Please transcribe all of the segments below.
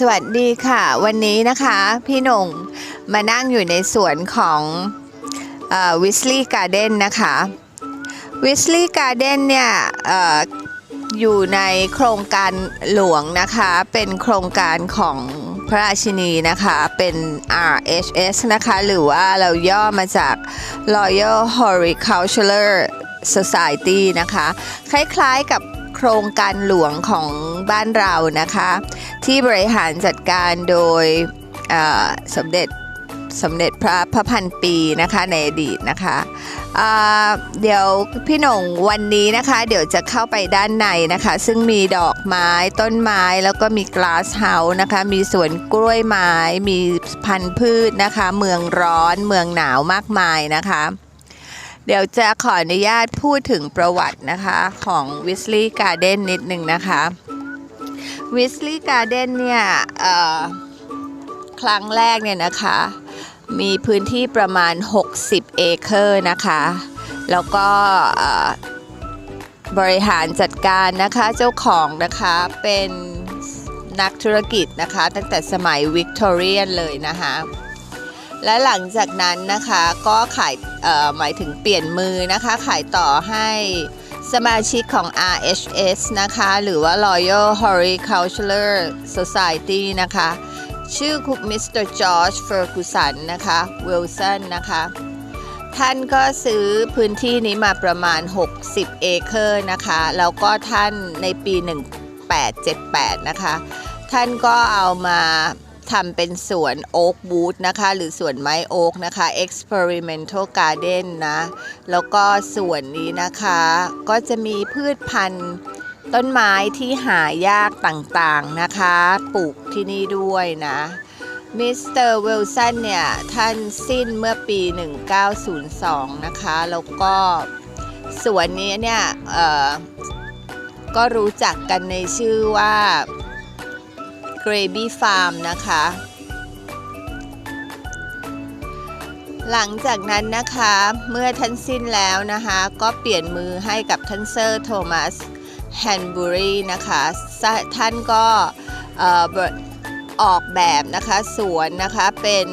สวัสดีค่ะ วันนี้นะคะพี่หนงมานั่งอยู่ในสวนของวิสลีย์การ์เด้นนะคะวิสลีย์การ์เด้นเนี่ยออยู่ในโครงการหลวงนะคะ เป็นโครงการของพระราชินีนะคะ เป็น RHS นะคะ หรือว่าเราย่อมาจาก Royal Horticultural Society นะคะ คล้ายๆกับ ครงการหลวงของบ้านเรานะคะ ที่บริหารจัดการโดยสมเด็จสมเด็จพระพระพันปีนะคะในอดีตนะคะเดี๋ยวพี่หน่งวันนี้นะคะ เดี๋ยวจะเข้าไปด้านในนะคะ ซึ่งมีดอกไม้ต้นไม้แล้วก็มี glass house นะคะ มีสวนกล้วยไม้ มีพันธุ์พืชนะคะ เมืองร้อนเมืองหนาวมากมายนะคะ เดี๋ยวจะขออนุญาตพูดถึงประวัตินะคะของวิสลีย์การ์เด้นนิดหนึ่งนะคะวิสลีย์การ์เด้นเนี่ยครั้งแรกเนี่ยนะคะ มีพื้นที่ประมาณ 60 เอเคอร์นะคะ แล้วก็บริหารจัดการนะคะเจ้าของนะคะเป็นนักธุรกิจนะคะ ตั้งแต่สมัยวิกตอเรียนเลยนะคะ และหลังจากนั้นนะคะก็ขายหมายถึงเปลี่ยนมือนะคะ ขายต่อให้สมาชิกของ RHS นะคะ หรือว่า Royal Horticultural Society นะคะ ชื่อคุณมิสเตอร์จอร์จเฟอร์กูสันนะคะวิลสันนะคะ ท่านก็ซื้อพื้นที่นี้มาประมาณ 60 เอเคอร์นะคะ แล้วก็ท่านในปี 1878 นะคะ ท่านก็เอามา ทำเป็นสวนโอ๊กบูธนะคะ หรือสวนไม้โอ๊กนะคะ experimental garden นะ แล้วก็สวนนี้นะคะก็จะมีพืชพันธุ์ต้นไม้ที่หายากต่างๆนะคะ ปลูกที่นี่ด้วยนะมิสเตอร์วิลสันเนี่ย ท่านสิ้นเมื่อปี 1902 นะคะ แล้วก็สวนนี้เนี่ยเออก็รู้จักกันในชื่อว่า Gravy Farm นะคะ หลังจากนั้นนะคะเมื่อท่านสิ้นแล้วนะคะ ก็เปลี่ยนมือให้กับท่านเซอร์โทมัสแฮนบูรีนะคะ ท่านก็ออกแบบนะคะสวนนะคะเป็น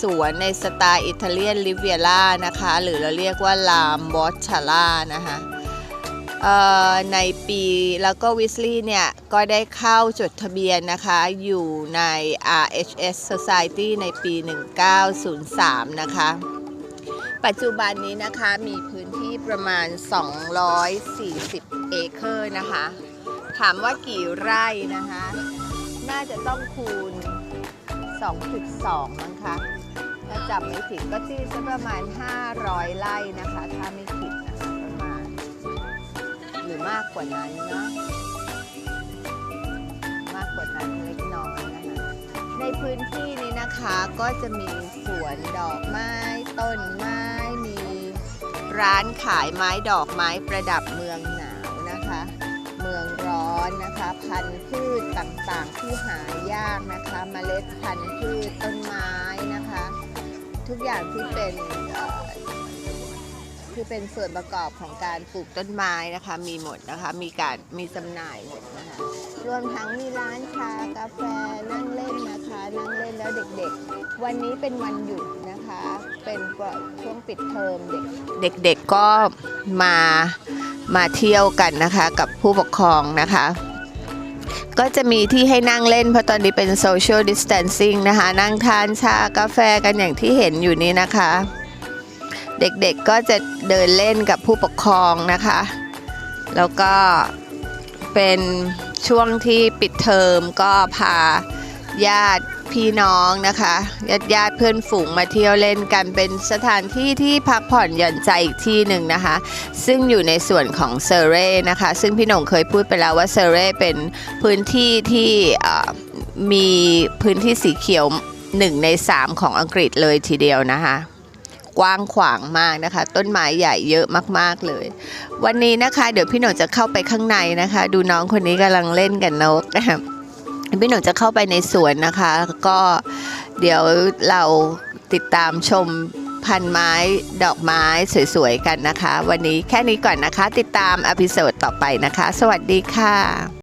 สวนในสไตล์อิตาเลียนริเวียร่านะคะ หรือเราเรียกว่าลามบอชชาร่านะคะ ในปีแล้วก็วิสลีย์เนี่ย ก็ได้เข้าจดทะเบียนนะคะ อยู่ใน RHS Society ในปี 1903 นะคะ ปัจจุบันนี้นะคะมีพื้นที่ประมาณ 240 เอเคอร์นะคะ ถามว่ากี่ไร่นะคะ น่าจะต้องคูณ 2.2 มั้งคะถ้าจำไม่ผิดก็ที่สักประมาณ 500 ไร่นะคะ ถ้าไม่ รือมากกว่านั้นเนาะมากกว่านั้นเล็กน้อยนะคะในพื้นที่นี้นะคะก็จะมีสวนดอกไม้ต้นไม้มีร้านขายไม้ดอกไม้ประดับเมืองหนาวนะคะ เมืองร้อนนะคะ พันธุ์พืชต่างๆที่หายากนะคะเมล็ดพันธุ์พืชต้นไม้นะคะ ทุกอย่างที่เป็น เอ่อคือเป็นส่วนประกอบของการปลูกต้นไม้นะคะ มีหมดนะคะ มีการมีจำหน่ายหมดนะคะรวมทั้งมีร้านชากาแฟนั่งเล่นนะคะ นั่งเล่นแล้วเด็กๆ วันนี้เป็นวันหยุดนะคะ เป็นช่วงปิดเทอมเด็กเด็กๆก็มามาเที่ยวกันนะคะ กับผู้ปกครองนะคะ ก็จะมีที่ให้นั่งเล่นเพราะตอนนี้เป็น social distancing นะคะ นั่งทานชากาแฟกันอย่างที่เห็นอยู่นี้นะคะ เด็กๆก็จะเดินเล่นกับผู้ปกครองนะคะ แล้วก็เป็นช่วงที่ปิดเทอมก็พาญาติพี่น้องนะคะญาติญาติเพื่อนฝูงมาเที่ยวเล่นกันเป็นสถานที่ที่พักผ่อนหย่อนใจอีกที่หนึ่งนะคะ ซึ่งอยู่ในส่วนของเซเร่นะคะ ซึ่งพี่หน่งเคยพูดไปแล้วว่าเซเร่เป็นพื้นที่ที่มีพื้นที่สีเขียวหนึ่งในสามของอังกฤษเลยทีเดียวนะคะ กว้างขวางมากนะคะ ต้นไม้ใหญ่เยอะมากๆเลย วันนี้นะคะ เดี๋ยวพี่หนุ่มจะเข้าไปข้างในนะคะ ดูน้องคนนี้กำลังเล่นกับนกนะคะพี่หนุ่มจะเข้าไปในสวนนะคะ ก็เดี๋ยวเราติดตามชมพันไม้ดอกไม้สวยๆกันนะคะ วันนี้แค่นี้ก่อนนะคะ ติดตามอพิโซดต่อไปนะคะ สวัสดีค่ะ